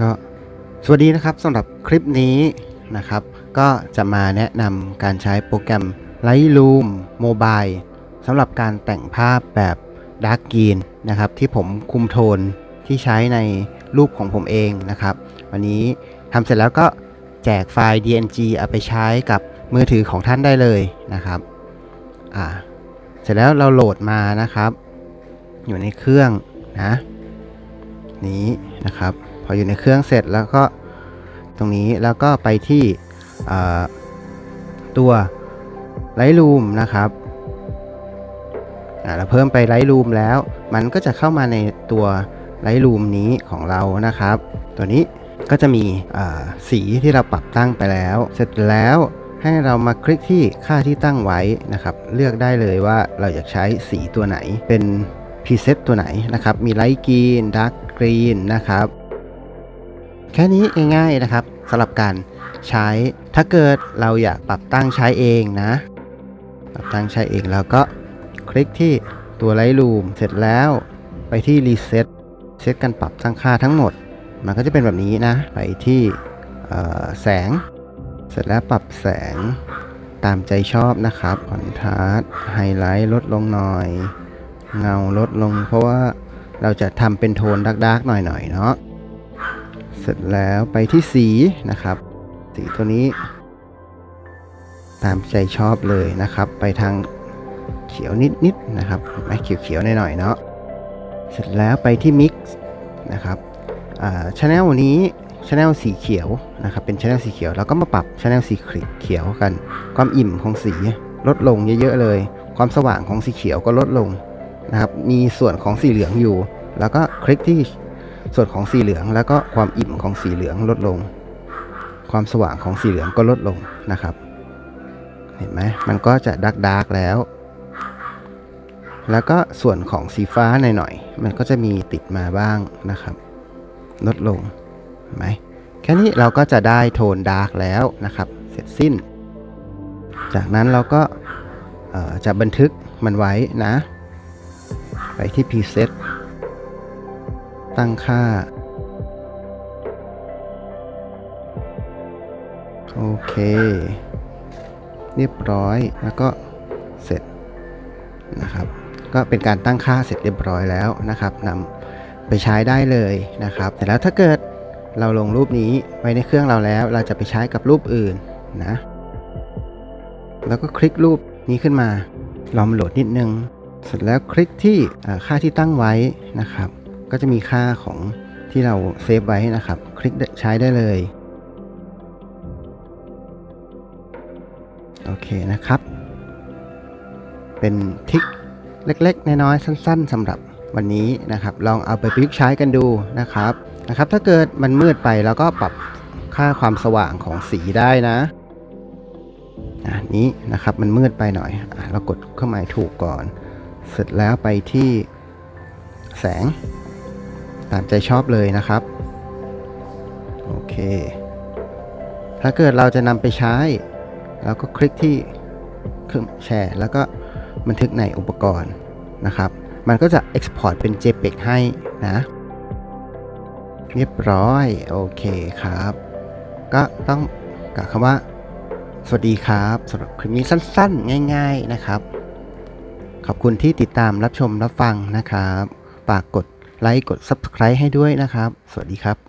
ก็สวัสดีนะครับสำหรับคลิปนี้นะครับ ก็จะมาแนะนำการใช้โปรแกรม Lightroom Mobile สำหรับการแต่งภาพแบบ Dark Green นะครับ ที่ผมคุมโทนที่ใช้ในรูปของผมเองนะครับ วันนี้ทำเสร็จแล้วก็แจกไฟล์ DNG เอาไปใช้กับมือถือของท่านได้เลยนะครับอ่าเสร็จแล้วเราโหลดมานะครับ อยู่ในเครื่องนะนี้นะครับ ออยู่ในเครื่องเสร็จแล้วก็ตรงนี้แล้วก็ไปที่ตัว Lightroom นะครับอ่าเราเพิ่มไป Lightroom แล้ว มันก็จะเข้ามาในตัว Lightroom นี้ของเรานะครับ ตัวนี้ก็จะมีสีที่เราปรับตั้งไปแล้ว เสร็จแล้วให้เรามาคลิกที่ค่าที่ตั้งไว้นะครับ เลือกได้เลยว่าเราอยากใช้สีตัวไหนเป็นพรีเซตตัวไหนนะครับ มีไลท์กรีนดาร์กกรีนนะครับ แค่นี้ง่ายๆนะครับสำหรับการใช้ ถ้าเกิดเราอยากปรับตั้งใช้เองนะ ปรับตั้งใช้เองแล้วก็คลิกที่ตัว Lightroom เสร็จแล้วไปที่ Reset เซตการปรับตั้งค่าทั้งหมด มันก็จะเป็นแบบนี้นะ ไปที่แสง เสร็จแล้วปรับแสงตามใจชอบนะครับคอนทราสไฮไลท์ลดลงหน่อย เงาลดลง เพราะว่าเราจะทำเป็นโทนดาร์กๆหน่อยๆเนาะ เสร็จแล้วไปที่สีนะครับ สีตัวนี้ ตามใจชอบเลยนะครับ ไปทางเขียวนิดๆนะครับไหมเขียวๆหน่อยๆเนาะเสร็จแล้วไปที่ Mix นะครับชแนลนี้ชแนลสีเขียวนะครับเป็นชแนลสีเขียว แล้วก็มาปรับชแนลสีเขียวกัน ความอิ่มของสีลดลงเยอะๆเลย ความสว่างของสีเขียวก็ลดลงนะครับมีส่วนของสีเหลืองอยู่ แล้วก็คลิกที่ ส่วนของสีเหลืองแล้วก็ความอิ่มของสีเหลืองลดลง ความสว่างของสีเหลืองก็ลดลงนะครับ เห็นไหมมันก็จะดักดักแล้ว แล้วก็ส่วนของสีฟ้าหน่อยๆมันก็จะมีติดมาบ้างนะครับ ลดลงเห็นไหมแค่นี้เราก็จะได้โทนดาร์กแล้วนะครับ เสร็จสิ้น จากนั้นเราก็จะบันทึกมันไว้นะ ไปที่ preset ตั้งค่า โอเค เรียบร้อยแล้วก็เสร็จนะครับ ก็เป็นการตั้งค่าเสร็จเรียบร้อยแล้วนะครับนำไปใช้ได้เลยนะครับแต่แล้วถ้าเกิดเราลงรูปนี้ไว้ในเครื่องเราแล้ว เราจะไปใช้กับรูปอื่นนะแล้วก็คลิกรูปนี้ขึ้นมาลองโหลดนิดนึง เสร็จแล้วคลิกที่ค่าที่ตั้งไว้นะครับ ก็จะมีค่าของที่เราเซฟไว้นะครับ คลิกใช้ได้เลย โอเคนะครับ เป็นทิคเล็กๆ น้อยๆ สั้น ๆสำหรับวันนี้นะครับ ลองเอาไปประยุกต์ใช้กันดูนะครับนะครับ ถ้าเกิดมันมืดไปแล้วก็ปรับค่าความสว่างของสีได้นะอะนี้นะครับมันมืดไปหน่อยอเรากดเครื่องหมายถูกก่อน เสร็จแล้วไปที่แสง ตามใจชอบเลยนะครับ โอเค ถ้าเกิดเราจะนำไปใช้แล้วก็คลิกที่เครื่องแชร์ แล้วก็บันทึกในอุปกรณ์นะครับ มันก็จะ Export เป็น JPEG ให้นะ เรียบร้อย โอเคครับ ก็ต้องกล่าวคำว่า สวัสดีครับสำหรับคลิปนี้สั้นๆ ง่าย ๆนะครับ ขอบคุณที่ติดตามรับชมรับฟังนะครับฝากกด ไลค์กด Subscribe ให้ด้วยนะครับ สวัสดีครับ